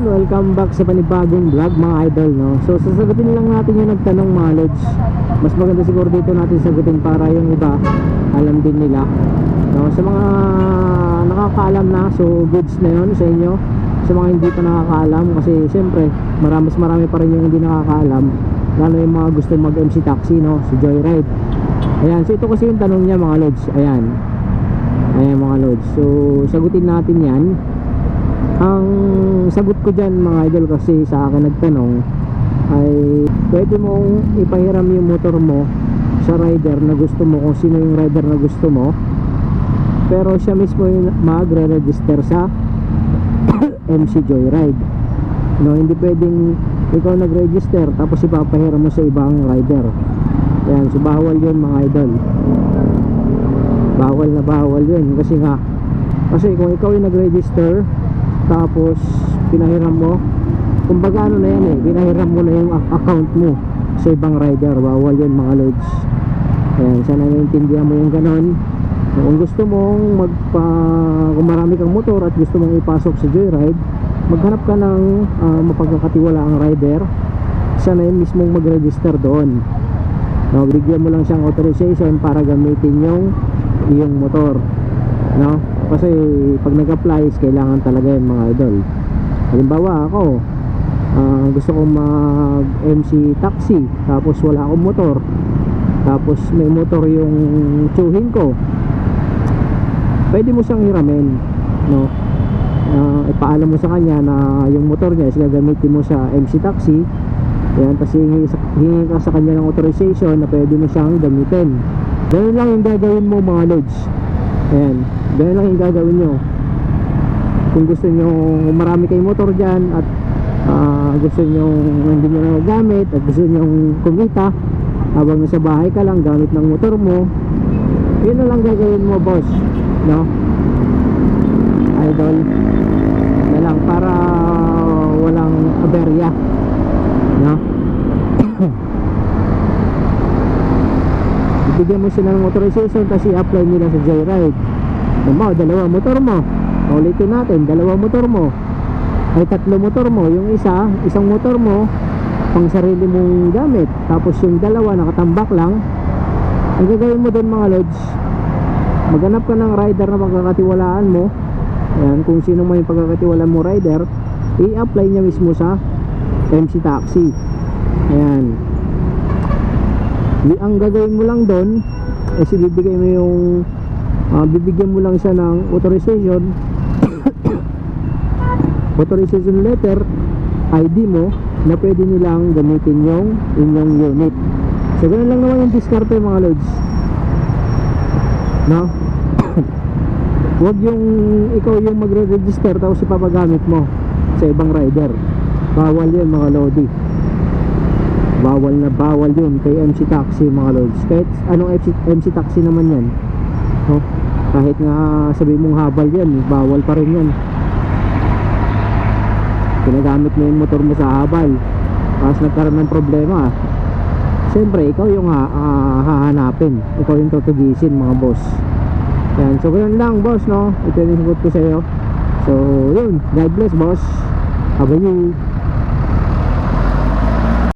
Yun, welcome back sa panibagong vlog mga idol no. So sasagutin lang natin yung nagtanong mga lods. Mas maganda siguro dito natin sagutin para yung iba alam din nila. No, sa mga nakakaalam na, so goods na yun sa inyo. Sa mga hindi pa nakakaalam kasi siyempre marami, mas marami pa rin yung hindi nakakaalam. Lalo yung mga gusto mag MC taxi no, si Joyride. Ayan, so ito kasi yung tanong niya mga lods. Ayan. Ayan mga lods. So sagutin natin yan ang sagot ko dyan mga idol kasi sa akin nagtanong ay pwede mong ipahiram yung motor mo sa rider na gusto mo kung sino yung rider na gusto mo. Pero siya mismo yung magre-register sa MC Joyride. No, hindi pwedeng ikaw nag-register tapos ipapahiram mo sa ibang rider. Yan, so bawal yun mga idol. Bawal na bawal yun kasi nga kasi kung ikaw yung nag-register tapos pinahiram mo. Kumbaga ano na yan eh pinahiram mo na yung ac- account mo sa ibang rider. Bawal yun mga loads ayan sana naiintindihan mo yung ganon. Kung gusto mong magpa kung marami kang motor at gusto mong ipasok sa joyride maghanap ka ng ah, mapagkakatiwalaang rider. Sana yung mismong mag-register doon. No, bigyan mo lang siyang authorization para gamitin yung iyong motor. No kasi pag nag-apply is kailangan talaga yung mga idol. Halimbawa ako ah, gusto kong mag MC taxi tapos wala akong motor tapos may motor yung tsuhin ko pwede mo siyang hiramin no? Ah, ipaalam mo sa kanya na yung motor niya is gagamitin mo sa MC taxi yan, tapos hingi, ka sa kanya ng authorization na pwede mo siyang gamitin. Ganun lang yung gagawin mo mga loads ayan, ganun lang yung gagawin nyo. Kung gusto nyo marami kayong motor dyan at ah, gusto nyo hindi nyo na gamit at gusto nyo kumita habang nasa bahay ka lang gamit ng motor mo yun na lang gagawin mo boss. No? Idol. Na lang para walang aberya. No? Bibigyan mo sila ng authorization kasi i-apply nila sa joyride mo dalawa motor mo. Ulitin natin dalawa motor mo. Ay tatlo motor mo. Yung isa isang motor mo pang sarili mong gamit. Tapos yung dalawa nakatambak lang. Ang gagawin mo doon mga lods maghanap ka ng rider na pagkakatiwalaan mo. Ayan, kung sino yung pagkakatiwalaan mo rider i-apply niya mismo sa MC Taxi. Ayan. Di- ang gagawin mo lang doon is ibibigay mo yung ah, bibigyan mo lang siya ng authorization authorization letter ID mo na pwede nilang gamitin yung inyong unit so ganun lang naman yung diskarte mga loads no Huwag yung ikaw yung magre-register tapos ipapagamit mo sa ibang rider. Bawal yun mga lodi. Bawal na bawal yun kay MC Taxi mga lods. Kahit anong MC, MC Taxi naman yan. No? Kahit nga sabi mong habal yan, bawal pa rin yan. Ginagamit mo yung motor mo sa habal. Tapos nagkaroon ng problema. Siyempre, ikaw yung ha, ah, hahanapin. Ikaw yung tutugisin mga boss. Yan, so ganun lang boss no Ito yung ko sa iyo So yun, God bless boss How about you?